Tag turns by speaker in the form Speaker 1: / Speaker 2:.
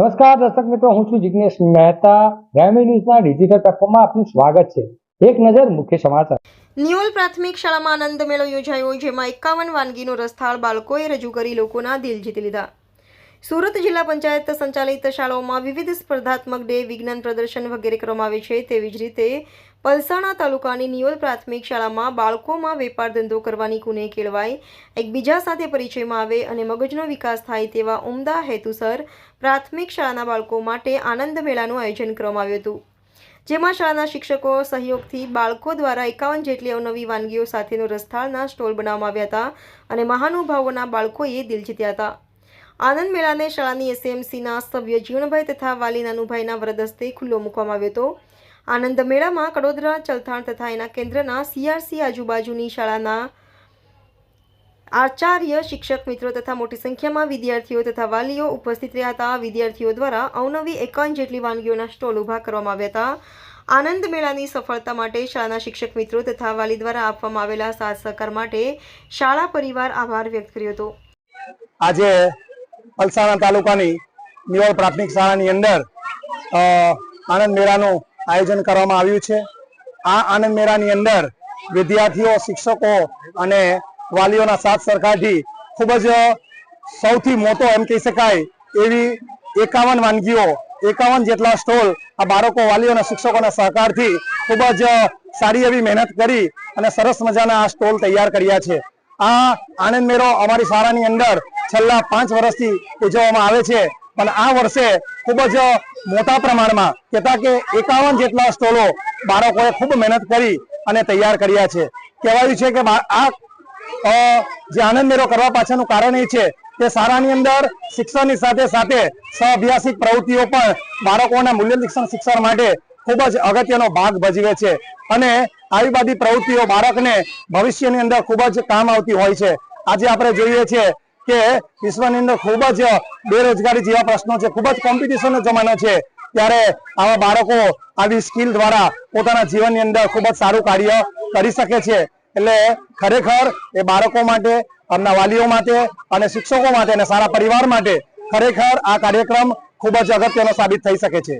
Speaker 1: નમસ્કાર દર્શક મિત્રો, હું છું જિજ્ઞેશ મહેતા. ગ્રામી ન્યૂઝના ડિજિટલ પ્લેટફોર્મમાં આપનું સ્વાગત છે. એક નજર મુખ્ય સમાચાર.
Speaker 2: નિયોલ પ્રાથમિક શાળામાં આનંદ મેળો યોજાયો, જેમાં એકાવન વાનગીનો રસથાળ બાળકોએ રજૂ કરી લોકોના દિલ જીતી લીધા. સુરત જિલ્લા પંચાયત સંચાલિત શાળાઓમાં વિવિધ સ્પર્ધાત્મક ડે વિજ્ઞાન પ્રદર્શન વગેરે કરવામાં આવે છે. તેવી જ રીતે પલસાણા તાલુકાની નિયોલ પ્રાથમિક શાળામાં બાળકોમાં વેપાર ધંધો કરવાની કુને કેળવાય એકબીજા સાથે પરિચયમાં આવે અને મગજનો વિકાસ થાય તેવા ઉમદા હેતુસર પ્રાથમિક શાળાના બાળકો માટે આનંદ મેળાનું આયોજન કરવામાં આવ્યું હતું. જેમાં શાળાના શિક્ષકો સહયોગથી બાળકો દ્વારા એકાવન જેટલી અવનવી વાનગીઓ સાથેનો રસથાળના સ્ટોલ બનાવવામાં આવ્યા હતા અને મહાનુભાવોના બાળકોએ દિલ જીત્યા હતા. આનંદ મેળાને શાળાની એસએમસીના સભ્ય જીવણભાઈ તથા વાલી નાનુભાઈના વરદ ખુલ્લો મૂકવામાં આવ્યો હતો. આનંદ મેળામાં કડોદરા, ચલથાણ તથા એના કેન્દ્રના સીઆરસી આજુબાજુની શાળાના આચાર્ય, શિક્ષક મિત્રો તથા મોટી સંખ્યામાં વિદ્યાર્થીઓ તથા વાલીઓ ઉપસ્થિત રહ્યા હતા. વિદ્યાર્થીઓ દ્વારા અવનવી એકાવન જેટલી વાનગીઓના સ્ટોલ ઊભા કરવામાં આવ્યા હતા. આનંદ મેળાની સફળતા માટે શાળાના શિક્ષક મિત્રો તથા વાલી દ્વારા આપવામાં આવેલા સાથ સહકાર માટે શાળા પરિવાર આભાર વ્યક્ત કર્યો હતો.
Speaker 3: આજે પલસાણા તાલુકાની નિવળ પ્રાથમિક શાળાની અંદર આનંદ મેળાનું આયોજન કરવામાં આવ્યું છે. આ આનંદ મેળાની અંદર વિદ્યાર્થીઓ, શિક્ષકો અને વાલીઓના સાથ સરકારથી ખૂબ જ સૌથી મોટો એમ કહી શકાય એવી એકાવન વાનગીઓ, એકાવન જેટલા સ્ટોલ આ બાળકો, વાલીઓ અને શિક્ષકોના સહકારથી ખૂબ જ સારી એવી મહેનત કરી અને સરસ મજાના આ સ્ટોલ તૈયાર કર્યા છે. આ આનંદ મેળો અમારી શાળાની અંદર છેલ્લા પાંચ વર્ષથી ઉજવવામાં આવે છે. પણ આ વર્ષે ખૂબ જ મોટા પ્રમાણમાં કહેતા કે એકાવન જેટલા સ્ટોલો બાળકોએ ખૂબ મહેનત કરી અને તૈયાર કર્યા છે. કહેવાયું છે કે આ જે આનંદ મેળો કરવા પાછળનું કારણ એ છે કે શાળાની અંદર શિક્ષણની સાથે સાથે સહઅભ્યાસિક પ્રવૃત્તિઓ પણ બાળકોના મૂલ્ય શિક્ષણ શિક્ષણ માટે ખૂબ જ અગત્યનો ભાગ ભજવે છે. અને આવી બધી પ્રવૃત્તિઓ બાળકને ભવિષ્યની અંદર ખૂબ જ કામ આવતી હોય છે. આજે આપણે જોઈએ છીએ કે વિશ્વની અંદર ખૂબ જ બેરોજગારી જેવા પ્રશ્નો છે. ખૂબ જ કોમ્પિટિશનનો જમાનો છે. ત્યારે આવા બાળકો આવી સ્કિલ દ્વારા પોતાના જીવનની અંદર ખૂબ જ સારું કાર્ય કરી શકે છે. એટલે ખરેખર એ બાળકો માટે એમના વાલીઓ માટે અને શિક્ષકો માટે અને સારા પરિવાર માટે ખરેખર આ કાર્યક્રમ ખૂબ જ અગત્યનો સાબિત થઈ શકે છે.